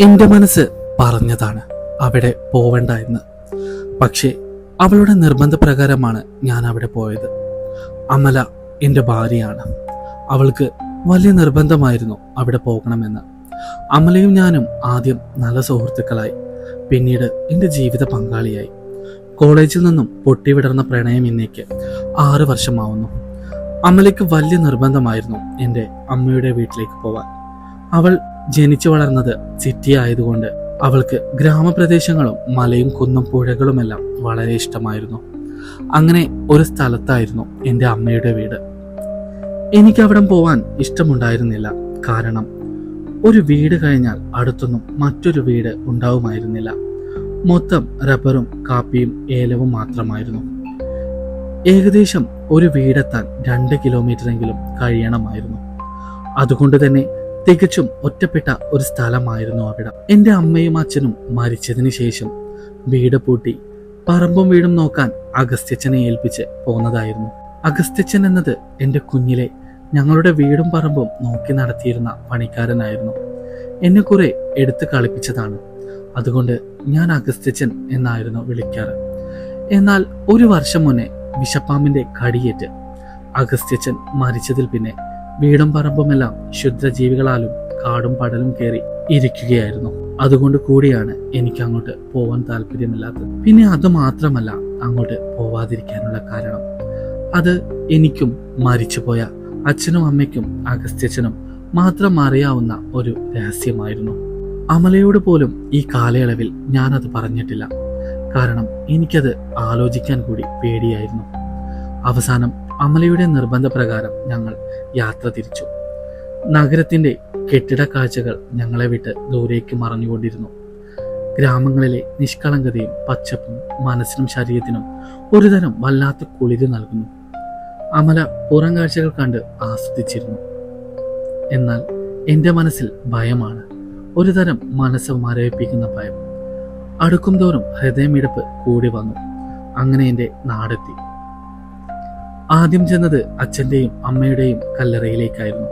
എന്റെ മനസ്സ് പറഞ്ഞതാണ് അവിടെ പോവണ്ട എന്ന്. പക്ഷേ അവളുടെ നിർബന്ധപ്രകാരമാണ് ഞാൻ അവിടെ പോയത്. അമല എന്റെ ഭാര്യയാണ്. അവൾക്ക് വലിയ നിർബന്ധമായിരുന്നു അവിടെ പോകണമെന്ന്. അമലയും ഞാനും ആദ്യം നല്ല സുഹൃത്തുക്കളായി. പിന്നീട് എന്റെ ജീവിത പങ്കാളിയായി. കോളേജിൽ നിന്നും പൊട്ടിവിടർന്ന പ്രണയം ഇന്നേക്ക് ആറ് വർഷമാവുന്നു. അമലയ്ക്ക് വലിയ നിർബന്ധമായിരുന്നു എന്റെ അമ്മയുടെ വീട്ടിലേക്ക് പോവാൻ. അവൾ ജനിച്ചു വളർന്നത് സിറ്റി ആയതുകൊണ്ട് അവൾക്ക് ഗ്രാമപ്രദേശങ്ങളും മലയും കുന്നും പുഴകളുമെല്ലാം വളരെ ഇഷ്ടമായിരുന്നു. അങ്ങനെ ഒരു സ്ഥലത്തായിരുന്നു എന്റെ അമ്മയുടെ വീട്. എനിക്ക് അവിടെ പോവാൻ ഇഷ്ടമുണ്ടായിരുന്നില്ല. കാരണം ഒരു വീട് കഴിഞ്ഞാൽ അടുത്തൊന്നും മറ്റൊരു വീട് ഉണ്ടാവുമായിരുന്നില്ല. മൊത്തം റബ്ബറും കാപ്പിയും ഏലവും മാത്രമായിരുന്നു. ഏകദേശം ഒരു വീടെത്താൻ രണ്ട് കിലോമീറ്ററെങ്കിലും കഴിയണമായിരുന്നു. അതുകൊണ്ട് തന്നെ തികച്ചും ഒറ്റപ്പെട്ട ഒരു സ്ഥലമായിരുന്നു അവിടെ. എന്റെ അമ്മയും അച്ഛനും മരിച്ചതിന് ശേഷം വീട് പൂട്ടി പറമ്പും വീടും നോക്കാൻ അഗസ്ത്യച്ചനെ ഏൽപ്പിച്ച് പോന്നതായിരുന്നു. അഗസ്ത്യച്ചൻ എന്നത് എന്റെ കുഞ്ഞിലെ ഞങ്ങളുടെ വീടും പറമ്പും നോക്കി നടത്തിയിരുന്ന പണിക്കാരനായിരുന്നു. എന്നെ കുറെ എടുത്ത് കളിപ്പിച്ചതാണ്. അതുകൊണ്ട് ഞാൻ അഗസ്ത്യച്ചൻ എന്നായിരുന്നു വിളിക്കാറ്. എന്നാൽ ഒരു വർഷം മുന്നേ വിഷപ്പാമ്പിന്റെ കടിയേറ്റ് അഗസ്ത്യച്ചൻ മരിച്ചതിൽ പിന്നെ വീടും പറമ്പുമെല്ലാം ശുദ്ധജീവികളാലും കാടും പടലും കയറി ഇരിക്കുകയായിരുന്നു. അതുകൊണ്ട് കൂടിയാണ് എനിക്ക് അങ്ങോട്ട് പോവാൻ താല്പര്യമില്ലാത്തത്. പിന്നെ അത് മാത്രമല്ല അങ്ങോട്ട് പോവാതിരിക്കാനുള്ള കാരണം. അത് എനിക്കും മരിച്ചുപോയ അച്ഛനും അമ്മയ്ക്കും അഗസ്ത്യച്ഛനും മാത്രം അറിയാവുന്ന ഒരു രഹസ്യമായിരുന്നു. അമലയോട് പോലും ഈ കാലയളവിൽ ഞാനത് പറഞ്ഞിട്ടില്ല. കാരണം എനിക്കത് ആലോചിക്കാൻ കൂടി പേടിയായിരുന്നു. അവസാനം അമലയുടെ നിർബന്ധപ്രകാരം ഞങ്ങൾ യാത്ര തിരിച്ചു. നഗരത്തിന്റെ കെട്ടിട കാഴ്ചകൾ ഞങ്ങളെ വിട്ട് ദൂരേക്ക് മറഞ്ഞുകൊണ്ടിരുന്നു. ഗ്രാമങ്ങളിലെ നിഷ്കളങ്കതയും പച്ചപ്പും മനസ്സിനും ശരീരത്തിനും ഒരുതരം വല്ലാത്ത കുളിര് നൽകുന്നു. അമല പുറം കാഴ്ചകൾ കണ്ട് ആസ്വദിച്ചിരുന്നു. എന്നാൽ എന്റെ മനസ്സിൽ ഭയമാണ്. ഒരുതരം മനസ്സ് മരവിപ്പിക്കുന്ന ഭയം. അടുക്കും തോറും ഹൃദയമിടിപ്പ് കൂടി വന്നു. അങ്ങനെ എന്റെ നാടെത്തി. ആദ്യം ചെന്നത് അച്ഛന്റെയും അമ്മയുടെയും കല്ലറയിലേക്കായിരുന്നു.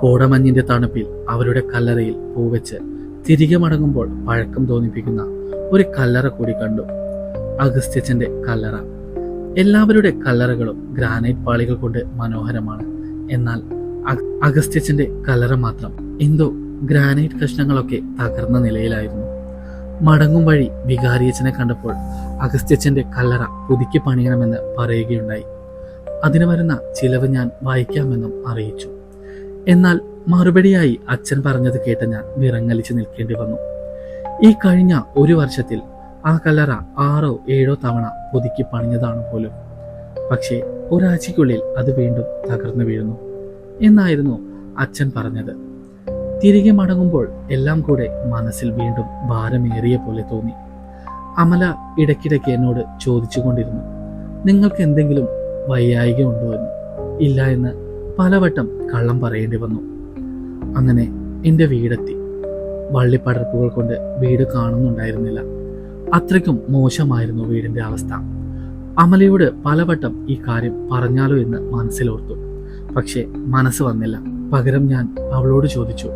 കോടമഞ്ഞിന്റെ തണുപ്പിൽ അവരുടെ കല്ലറയിൽ പൂവെച്ച് തിരികെ മടങ്ങുമ്പോൾ പഴക്കം തോന്നിപ്പിക്കുന്ന ഒരു കല്ലറ കൂടി കണ്ടു. അഗസ്ത്യച്ചന്റെ കല്ലറ. എല്ലാവരുടെ കല്ലറകളും ഗ്രാനൈറ്റ് പാളികൾ കൊണ്ട് മനോഹരമാണ്. എന്നാൽ അഗസ്ത്യച്ഛന്റെ കല്ലറ മാത്രം എന്തോ ഗ്രാനൈറ്റ് കഷ്ണങ്ങളൊക്കെ തകർന്ന നിലയിലായിരുന്നു. മടങ്ങും വഴി വികാരിയച്ചനെ കണ്ടപ്പോൾ അഗസ്ത്യച്ചന്റെ കല്ലറ പുതുക്കി പണിയണമെന്ന് പറയുകയുണ്ടായി. അതിന് വരുന്ന ചിലവ് ഞാൻ വായിക്കാമെന്നും അറിയിച്ചു. എന്നാൽ മറുപടിയായി അച്ഛൻ പറഞ്ഞത് കേട്ട് ഞാൻ വിറങ്ങലിച്ച് നിൽക്കേണ്ടി വന്നു. ഈ കഴിഞ്ഞ ഒരു വർഷത്തിൽ ആ കല്ലറ ആറോ ഏഴോ തവണ പുതുക്കി പണിഞ്ഞതാണ് പോലും. പക്ഷേ ഒരാഴ്ചയ്ക്കുള്ളിൽ അത് വീണ്ടും തകർന്നു വീഴുന്നു. എന്നായിരുന്നു അച്ഛൻ പറഞ്ഞത്. തിരികെ മടങ്ങുമ്പോൾ എല്ലാം കൂടെ മനസ്സിൽ വീണ്ടും ഭാരമേറിയ പോലെ തോന്നി. അമല ഇടയ്ക്കിടയ്ക്ക് എന്നോട് ചോദിച്ചുകൊണ്ടിരുന്നു. നിങ്ങൾക്ക് എന്തെങ്കിലും വയ്യായിക ഉണ്ടോ എന്ന് ഇല്ല എന്ന് പലവട്ടം കള്ളം പറയേണ്ടി വന്നു. അങ്ങനെ എന്റെ വീടെത്തി. വള്ളിപ്പടർപ്പുകൾ കൊണ്ട് വീട് കാണുന്നുണ്ടായിരുന്നില്ല. അത്രയ്ക്കും മോശമായിരുന്നു വീടിന്റെ അവസ്ഥ. അമലയോട് പലവട്ടം ഈ കാര്യം പറഞ്ഞാലോ എന്ന് മനസ്സിലോർത്തു. പക്ഷേ മനസ്സ് വന്നില്ല. പകരം ഞാൻ അവളോട് ചോദിച്ചു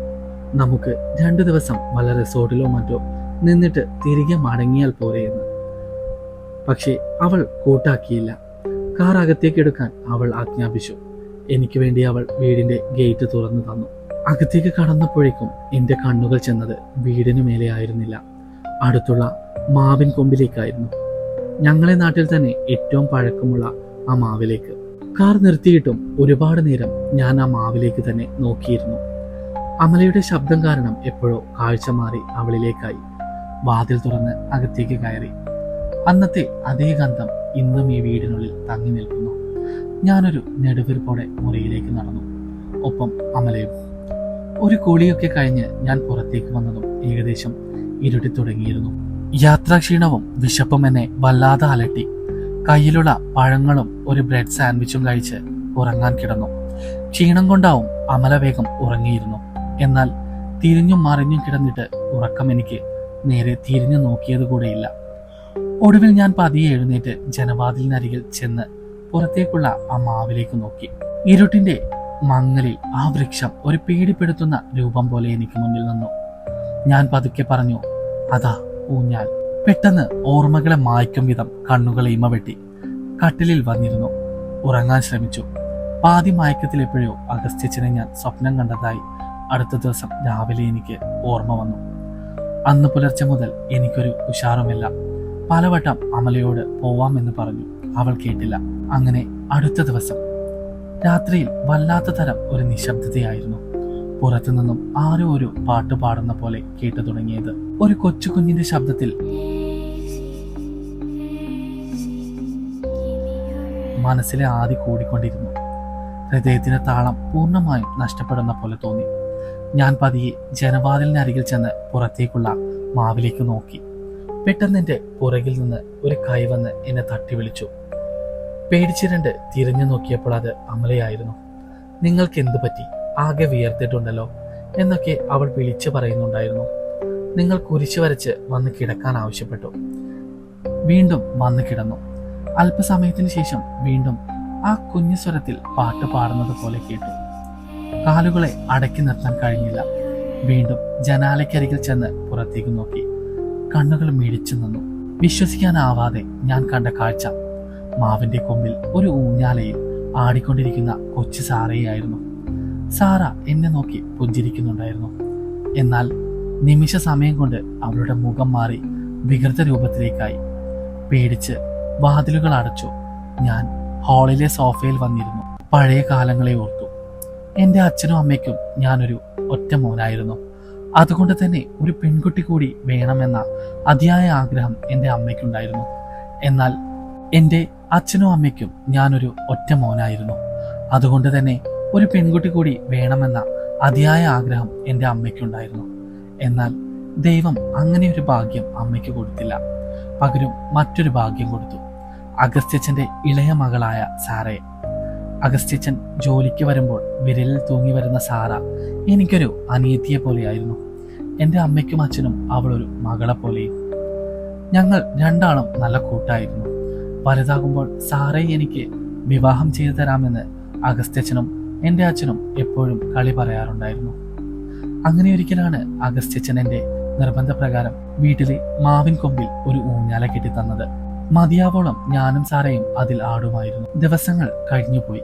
നമുക്ക് രണ്ടു ദിവസം വല്ല റിസോർട്ടിലോ മറ്റോ നിന്നിട്ട് തിരികെ മടങ്ങിയാൽ പോരെ എന്ന്? പക്ഷേ അവൾ കൂട്ടാക്കിയില്ല. കാർ അകത്തേക്ക് എടുക്കാൻ അവൾ ആജ്ഞാപിച്ചു. എനിക്ക് വേണ്ടി അവൾ വീടിന്റെ ഗേറ്റ് തുറന്നു തന്നു. അകത്തേക്ക് കടന്നപ്പോഴേക്കും എന്റെ കണ്ണുകൾ ചെന്നത് വീടിന് മേലെ ആയിരുന്നില്ല. അടുത്തുള്ള മാവിൻ കൊമ്പിലേക്കായിരുന്നു. ഞങ്ങളെ നാട്ടിൽ തന്നെ ഏറ്റവും പഴക്കമുള്ള ആ മാവിലേക്ക്. കാർ നിർത്തിയിട്ടും ഒരുപാട് നേരം ഞാൻ ആ മാവിലേക്ക് തന്നെ നോക്കിയിരുന്നു. അമലയുടെ ശബ്ദം കാരണം എപ്പോഴോ കാഴ്ച മാറി അവളിലേക്കായി. വാതിൽ തുറന്ന് അകത്തേക്ക് കയറി. അന്നത്തെ അതേ ഗന്ധം ഇന്നും ഈ വീടിനുള്ളിൽ തങ്ങി നിൽക്കുന്നു. ഞാനൊരു നെടുവീർപ്പോടെ മുറിയിലേക്ക് നടന്നു. ഒപ്പം അമലയും. ഒരു കുളിയൊക്കെ കഴിഞ്ഞ് ഞാൻ പുറത്തേക്ക് വന്നതും ഏകദേശം ഇരുട്ടി തുടങ്ങിയിരുന്നു. യാത്രാക്ഷീണവും വിശപ്പും എന്നെ വല്ലാതെ അലട്ടി. കയ്യിലുള്ള പഴങ്ങളും ഒരു ബ്രെഡ് സാൻഡ്വിച്ചും കഴിച്ച് ഉറങ്ങാൻ കിടന്നു. ക്ഷീണം കൊണ്ടാവും അമല വേഗം ഉറങ്ങിയിരുന്നു. എന്നാൽ തിരിഞ്ഞും മറിഞ്ഞും കിടന്നിട്ട് ഉറക്കം എനിക്ക് നേരെ തിരിഞ്ഞു നോക്കിയത് കൂടെയില്ല ഒടുവിൽ ഞാൻ പതിയെ എഴുന്നേറ്റ് ജനവാതിലിനരികിൽ ചെന്ന് പുറത്തേക്കുള്ള ആ മാവിലേക്ക് നോക്കി. ഇരുട്ടിന്റെ മങ്ങലിൽ ആ വൃക്ഷം ഒരു പേടിപ്പെടുത്തുന്ന രൂപം പോലെ എനിക്ക് മുന്നിൽ നിന്നു. ഞാൻ പതുക്കെ പറഞ്ഞു അതാ ഊഞ്ഞാൽ. പെട്ടെന്ന് ഓർമ്മകളെ മായ്ക്കും വിധം കണ്ണുകൾ ഇമവെട്ടി കട്ടിലിൽ വന്നിരുന്നു. ഉറങ്ങാൻ ശ്രമിച്ചു. പാതി മയക്കത്തിൽ എപ്പോഴോ അഗസ്ത്യച്ചനെ ഞാൻ സ്വപ്നം കണ്ടതായി അടുത്ത ദിവസം രാവിലെ എനിക്ക് ഓർമ്മ വന്നു. അന്ന് പുലർച്ചെ മുതൽ എനിക്കൊരു ഉഷാറുമില്ല. പലവട്ടം അമലയോട് പോവാം എന്ന് പറഞ്ഞു. അവൾ കേട്ടില്ല. അങ്ങനെ അടുത്ത ദിവസം. രാത്രിയിൽ വല്ലാത്ത തരം ഒരു നിശബ്ദതയായിരുന്നു. പുറത്തുനിന്നും ആരോ ഒരു പാട്ട് പാടുന്ന പോലെ കേട്ടു തുടങ്ങിയത്. ഒരു കൊച്ചു കുഞ്ഞിന്റെ ശബ്ദത്തിൽ. മനസ്സിലെ ആദി കൂടിക്കൊണ്ടിരുന്നു. ഹൃദയത്തിന്റെ താളം പൂർണമായും നഷ്ടപ്പെടുന്ന പോലെ തോന്നി. ഞാൻ പതിയെ ജനവാതിലിനരികിൽ ചെന്ന് പുറത്തേക്കുള്ള മാവിലേക്ക് നോക്കി. പെട്ടെന്ന് എന്റെ പുറകിൽ നിന്ന് ഒരു കൈ വന്ന് എന്നെ തട്ടി വിളിച്ചു. പേടിച്ചിരണ്ട് തിരിഞ്ഞു നോക്കിയപ്പോൾ അത് അമലയായിരുന്നു. നിങ്ങൾക്ക് എന്തു പറ്റി? ആകെ വിയർത്തിട്ടുണ്ടല്ലോ എന്നൊക്കെ അവൾ വിളിച്ചു പറയുന്നുണ്ടായിരുന്നു. നിങ്ങൾ കുരിശു വരച്ച് വന്ന് കിടക്കാൻ ആവശ്യപ്പെട്ടു. വീണ്ടും വന്ന് കിടന്നു. അല്പസമയത്തിന് ശേഷം വീണ്ടും ആ കുഞ്ഞു സ്വരത്തിൽ പാട്ട് പാടുന്നത് പോലെ കേട്ടു. കാലുകളെ അടക്കി നിർത്താൻ കഴിഞ്ഞില്ല. വീണ്ടും ജനാലയ്ക്കരികിൽ ചെന്ന് പുറത്തേക്ക് നോക്കി. കണ്ണുകൾ മിഴിച്ചു നിന്നു. വിശ്വസിക്കാനാവാതെ ഞാൻ കണ്ട കാഴ്ച. മാവിന്റെ കൊമ്പിൽ ഒരു ഊഞ്ഞാലയിൽ ആടിക്കൊണ്ടിരിക്കുന്ന കൊച്ചു സാറയായിരുന്നു സാറ എന്നെ നോക്കി പുഞ്ചിരിക്കുന്നുണ്ടായിരുന്നു. എന്നാൽ നിമിഷ സമയം കൊണ്ട് അവളുടെ മുഖം മാറി വികൃത രൂപത്തിലേക്കായി. പേടിച്ച് വാതിലുകൾ അടച്ചു ഞാൻ ഹാളിലെ സോഫയിൽ വന്നിരുന്നു. പഴയ കാലങ്ങളെ ഓർത്തു. എന്റെ അച്ഛനും അമ്മയ്ക്കും ഞാനൊരു ഒറ്റ മോനായിരുന്നു അതുകൊണ്ട് തന്നെ ഒരു പെൺകുട്ടി കൂടി വേണമെന്ന അതിയായ ആഗ്രഹം എന്റെ അമ്മയ്ക്കുണ്ടായിരുന്നു. എന്നാൽ എന്റെ അച്ഛനും അമ്മയ്ക്കും ഞാനൊരു ഒറ്റ മോനായിരുന്നു. അതുകൊണ്ട് തന്നെ ഒരു പെൺകുട്ടി കൂടി വേണമെന്ന അതിയായ ആഗ്രഹം എന്റെ അമ്മയ്ക്കുണ്ടായിരുന്നു. എന്നാൽ ദൈവം അങ്ങനെ ഒരു ഭാഗ്യം അമ്മയ്ക്ക് കൊടുത്തില്ല. പകരം മറ്റൊരു ഭാഗ്യം കൊടുത്തു. അഗസ്ത്യച്ഛന്റെ ഇളയ മകളായ സാറയെ അഗസ്ത്യച്ചൻ ജോലിക്ക് വരുമ്പോൾ വിരലിൽ തൂങ്ങി വരുന്ന സാറ എനിക്കൊരു അനിയത്തിയെ പോലെയായിരുന്നു. എന്റെ അമ്മയ്ക്കും അച്ഛനും അവളൊരു മകളെ പോലെയും. ഞങ്ങൾ രണ്ടാളും നല്ല കൂട്ടായിരുന്നു. വലുതാകുമ്പോൾ സാറയെ എനിക്ക് വിവാഹം ചെയ്തു തരാമെന്ന് അഗസ്ത്യച്ചനും എന്റെ അച്ഛനും എപ്പോഴും കളി പറയാറുണ്ടായിരുന്നു. അങ്ങനെ ഒരിക്കലാണ് അഗസ്ത്യച്ചൻ എന്റെ നിർബന്ധപ്രകാരം വീട്ടിലെ മാവിൻ കൊമ്പിൽ ഒരു ഊഞ്ഞാല കെട്ടി തന്നത് മതിയാവോളം ഞാനും സാറയും അതിൽ ആടുമായിരുന്നു. ദിവസങ്ങൾ കഴിഞ്ഞുപോയി.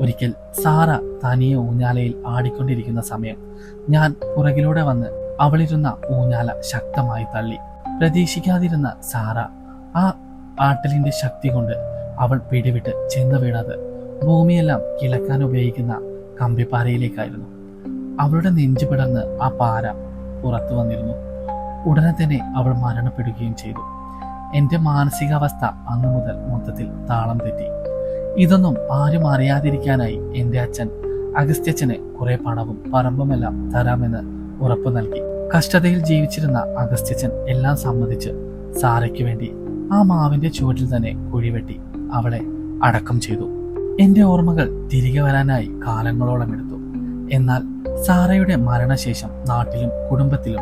ഒരിക്കൽ സാറ തനിയെ ഊഞ്ഞാലയിൽ ആടിക്കൊണ്ടിരിക്കുന്ന സമയം ഞാൻ പുറകിലൂടെ വന്ന് അവളിരുന്ന ഊഞ്ഞാല ശക്തമായി തള്ളി. പ്രതീക്ഷിക്കാതിരുന്ന സാറ ആ ആട്ടലിന്റെ ശക്തി കൊണ്ട് അവൾ പിടിവിട്ട് ചെന്ന് വീണത് ഭൂമിയെല്ലാം കിളക്കാൻ ഉപയോഗിക്കുന്ന കമ്പിപ്പാറയിലേക്കായിരുന്നു. അവളുടെ നെഞ്ചു പിടർന്ന് ആ പാര പുറത്തു വന്നിരുന്നു. ഉടനെ തന്നെ അവൾ മരണപ്പെടുകയും ചെയ്തു. എന്റെ മാനസികാവസ്ഥ അന്നു മുതൽ മൊത്തത്തിൽ താളം തെറ്റി. ഇതൊന്നും ആരും അറിയാതിരിക്കാനായി എന്റെ അച്ഛൻ അഗസ്ത്യച്ഛന് കുറെ പണവും പറമ്പുമെല്ലാം തരാമെന്ന് ഉറപ്പ് നൽകി. കഷ്ടതയിൽ ജീവിച്ചിരുന്ന അഗസ്ത്യച്ഛൻ എല്ലാം സമ്മതിച്ച് സാറയ്ക്ക് വേണ്ടി ആ മാവിന്റെ ചുവട്ടിൽ തന്നെ കുഴിവെട്ടി അവളെ അടക്കം ചെയ്തു. എന്റെ ഓർമ്മകൾ തിരികെ വരാനായി കാലങ്ങളോളം എടുത്തു. എന്നാൽ സാറയുടെ മരണശേഷം നാട്ടിലും കുടുംബത്തിലും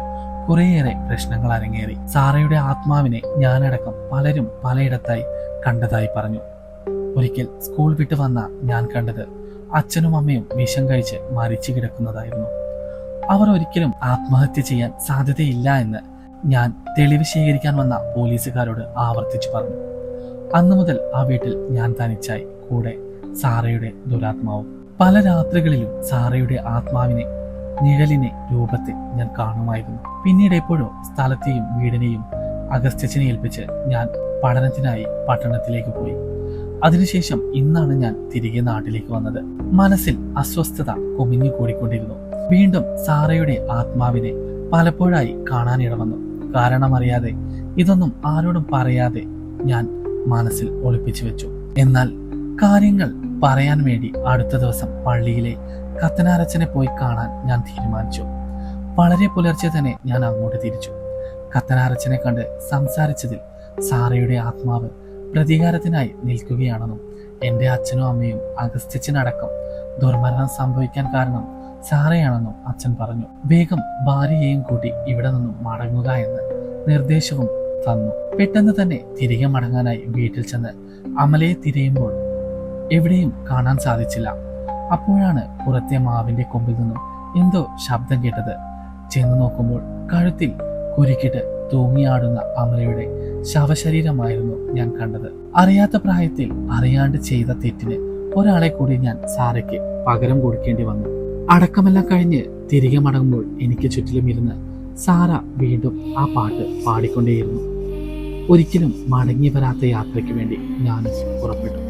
കുറേയേറെ പ്രശ്നങ്ങൾ അരങ്ങേറി. സാറയുടെ ആത്മാവിനെ ഞാനടക്കം പലരും പലയിടത്തായി കണ്ടതായി പറഞ്ഞു. ഒരിക്കൽ സ്കൂൾ വിട്ട് വന്ന ഞാൻ കണ്ടത് അച്ഛനും അമ്മയും വിഷം കഴിച്ച് മരിച്ചു കിടക്കുന്നതായിരുന്നു. അവർ ഒരിക്കലും ആത്മഹത്യ ചെയ്യാൻ സാധ്യതയില്ല എന്ന് ഞാൻ തെളിവ് ശേഖരിക്കാൻ വന്ന പോലീസുകാരോട് ആവർത്തിച്ചു പറഞ്ഞു. അന്നു മുതൽ ആ വീട്ടിൽ ഞാൻ തനിച്ചായി കൂടെ സാറയുടെ ദുരാത്മാവും. പല രാത്രികളിലും സാറയുടെ ആത്മാവിനെ നിഴലിനെ രൂപത്തിൽ ഞാൻ കാണുമായിരുന്നു. പിന്നീട് എപ്പോഴോ സ്ഥലത്തെയും വീടിനെയും അഗസ്ത്യച്ചനെ ഏൽപ്പിച്ച് ഞാൻ പഠനത്തിനായി പട്ടണത്തിലേക്ക് പോയി. അതിനുശേഷം ഇന്നാണ് ഞാൻ തിരികെ നാട്ടിലേക്ക് വന്നത്. മനസ്സിൽ അസ്വസ്ഥത കുമിഞ്ഞു കൂടിക്കൊണ്ടിരുന്നു. വീണ്ടും സാറയുടെ ആത്മാവിനെ പലപ്പോഴായി കാണാനിട വന്നു കാരണമറിയാതെ ഇതൊന്നും ആരോടും പറയാതെ ഞാൻ മനസ്സിൽ ഒളിപ്പിച്ചു വെച്ചു. എന്നാൽ കാര്യങ്ങൾ പറയാൻ വേണ്ടി അടുത്ത ദിവസം പള്ളിയിലെ കത്തനാരച്ചനെ പോയി കാണാൻ ഞാൻ തീരുമാനിച്ചു. വളരെ പുലർച്ചെ തന്നെ ഞാൻ അങ്ങോട്ട് തിരിച്ചു. കത്തനാരച്ചനെ കണ്ട് സംസാരിച്ചതിൽ സാറയുടെ ആത്മാവ് പ്രതികാരത്തിനായി നിൽക്കുകയാണെന്നും എന്റെ അച്ഛനും അമ്മയും അഗസ്ത്യച്ചനടക്കം ദുർമരണം സംഭവിക്കാൻ കാരണം സാറയാണെന്നും അച്ഛൻ പറഞ്ഞു. വേഗം ഭാര്യയെയും കൂട്ടി ഇവിടെ നിന്നും മടങ്ങുക എന്ന് നിർദ്ദേശവും തന്നു. പെട്ടെന്ന് തന്നെ തിരികെ മടങ്ങാനായി വീട്ടിൽ ചെന്ന് അമലയെ തിരയുമ്പോൾ എവിടെയും കാണാൻ സാധിച്ചില്ല. അപ്പോഴാണ് പുറത്തെ മാവിന്റെ കൊമ്പിൽ നിന്നും എന്തോ ശബ്ദം കേട്ടത്. ചെന്ന് നോക്കുമ്പോൾ കഴുത്തിൽ കുരുക്കിട്ട് തൂങ്ങിയാടുന്ന അമലയുടെ ശവശരീരമായിരുന്നു ഞാൻ കണ്ടത്. അറിയാത്ത പ്രായത്തിൽ അറിയാണ്ട് ചെയ്ത തെറ്റിന് ഒരാളെ കൂടി ഞാൻ സാറയ്ക്ക് പകരം കൊടുക്കേണ്ടി വന്നു. അടക്കമെല്ലാം കഴിഞ്ഞ് തിരികെ മടങ്ങുമ്പോൾ എനിക്ക് ചുറ്റിലും ഇരുന്ന് സാറ വീണ്ടും ആ പാട്ട് പാടിക്കൊണ്ടേയിരുന്നു. ഒരിക്കലും മടങ്ങി വരാത്ത യാത്രയ്ക്ക് വേണ്ടി ഞാൻ പുറപ്പെട്ടു.